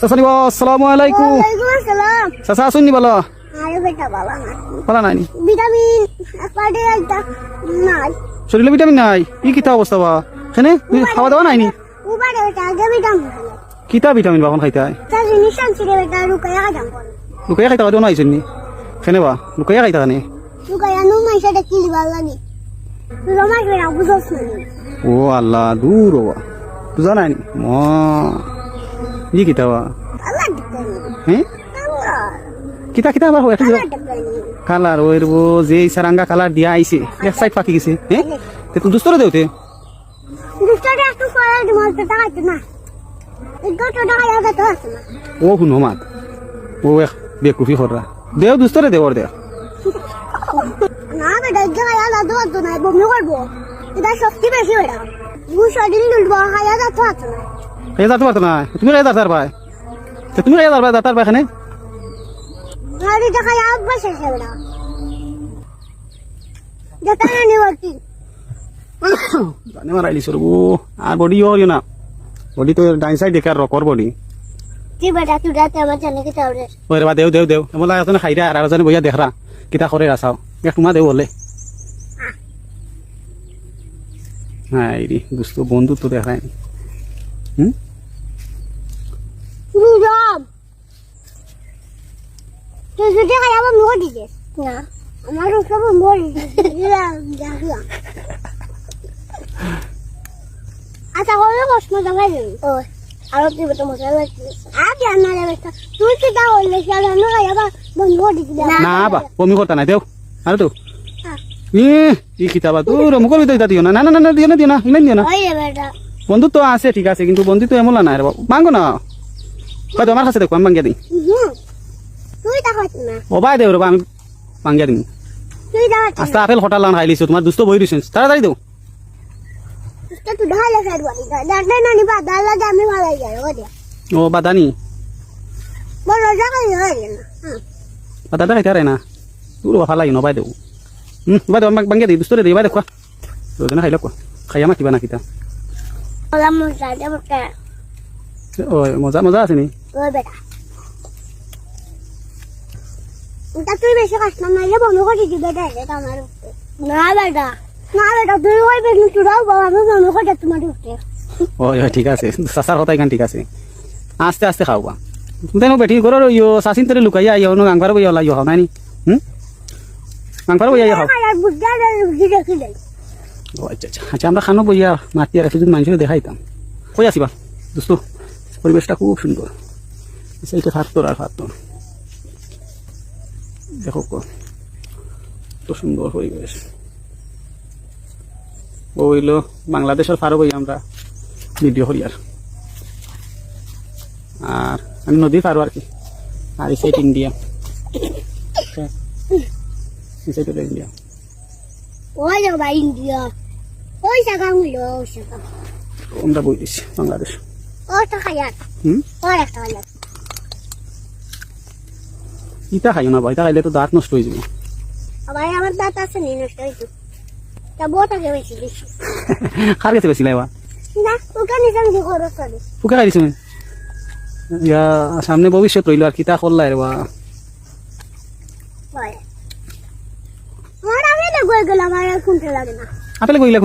চাচা নিব আসসালামু আলাইকুম। চাচা আসুন নি বলো? আরে বেটা বাবা না। বলা নাই। নি শরীরে ভিটামিন নাই? ই কিতা অবস্থা বা এখানে খাওয়া দাওয়া নাই নি কিতা ভিটামিন বাখন খাইতে লুকাইয়া খাইতে দেওয়া নাইছেন নি এখানে বা লুকাইয়া খাইতে কানে নু। না। ও আল্লাহ দূর বুঝা নাই নি ম। ই কিতা বা হ্যাঁ কিতা কিতা আবার একটা কালার ওই রবো যে সারাঙ্গা কালার দিয়া আইছে এক সাইড পাকি গেছে হ্যাঁ তে তুই দুস্তরে দেওতে দুষ্টারে একটু না। না। ও শুন মাত। ও এক বেকুফি খররা দেও দুস্তরে দেওয়ার দেও। না বেটা জায়গা আলা দো তো না বমি করব এটা শক্তি বেশি বেটা দুশো দিন দুলবো হায়া যাতো আছে না এই যাতে পারতো না তুমি রে দাঁতার পায় তে তুমি রে দাঁতার পায় দাঁতার পায় এখানে গাড়ি দেখা আগ বসে না কি? জানে মারাইলি সরবো। আর বডি ইয়ে না। বডি তো ডাইন সাইড দেখে আর রকর বডি কি বেটা তুই রাতে আমার জানে কি তাহলে? ওই বা দেও দেও দেও। এমন লাগে তুমি খাইরা আর আরেকজনে বইয়া দেখরা। কিতা করে রাসাও এক তোমা দেও বলে। হ্যাঁ রে দুস্থ বন্ধু তো হুম? রুজম তুই যদি খাই আমার মুখ দিতে না আমার সব মরি দেখলাম আচ্ছা হলো প্রশ্ন দেখাই দিন ও আরও কি বেটা মজা লাগছে? আগে আমার বেটা তুই কি তা হলে কি আমি খাই আবার বন্ধ করে দিতে না বা বমি করতা নাই দেও আর তো। হ্যাঁ। ই ই কিতাবা তোর মুখের ভিতরে দিও না। না না না না, দিও না দিও না ইমান দিও না। বন্ধু তো আছে ঠিক আছে কিন্তু বন্ধু তো এমন না রে বাবু। মাঙ্গো না। হয়তো আমার কাছে দেখো আমি মাঙ্গিয়া দিই ও বাই দেও রবা আমি মাঙ্গিয়া দিই তুই আপেল হঠাৎ লান খাই লিছো তোমার দুস্থ বই দিছেন। তাড়াতাড়ি দেও। ও বাদানি বড় জায়গা হয়ে গেল হ্যাঁ বাদা খাইতে পারে না তোর বাফা লাগি নবাই দেও হুম বাই দেও আমাকে মাঙ্গিয়া দিই দুস্থরে দিই বাই দেখো রোজনা খাইলে কোয়া খাইয়া মাতিবা না কিতা। দেবো মজা মজা আছে নি? ওই বেটা তা তুই বেশি কষ্ট না নাইলে বন্ধ করে দিবি বেটা এটা আমার না বেটা। না বেটা তুই ওই বেশ তোরাও বাবা আমি বন্ধ করে তোমার উপরে। ওই ওই ঠিক আছে। চাচার কথা এখান ঠিক আছে। আস্তে আস্তে খাওয়া তুমি বেটি করো ইয়ো চাচিন তরে লুকাইয়া ইয়ো নো বইয়া হুম? বইয়া ও আচ্ছা আচ্ছা। আচ্ছা আমরা খানো বইয়া মাতি আর একটু মানুষের দেখাইতাম কই আসিবা দোস্ত পরিবেশটা খুব সুন্দর সেইটা হাত তোর আর হাত দেখো কো তো সুন্দর পরিবেশ ও হইল বাংলাদেশের ফারো বই আমরা ভিডিও করি আর। আর আমি নদী পারো আর কি। আর এই সাইড ইন্ডিয়া এই সাইড ইন্ডিয়া ওই যাবা ইন্ডিয়া ওই জায়গা হইল ওই জায়গা। আমরা বই বাংলাদেশ। ও টাকা হুম? একটা ইটা খাইও না ভাই ইটা খাইলে তো দাঁত নষ্ট হয়ে যাবে। আবার আমার দাঁত আছে নি নষ্ট হয়েছে তা বউটাকে বেশি বেশি। কার কাছে বেশি লাইবা? না ওখানে সঙ্গে করো চলে ফুকা খাই দিছো ইয়া সামনে ভবিষ্যৎ রইল আর কিতা করলাই রে বা। হয়। আমার আমি না গেলাম আর শুনতে লাগে না। আপেলে কইলা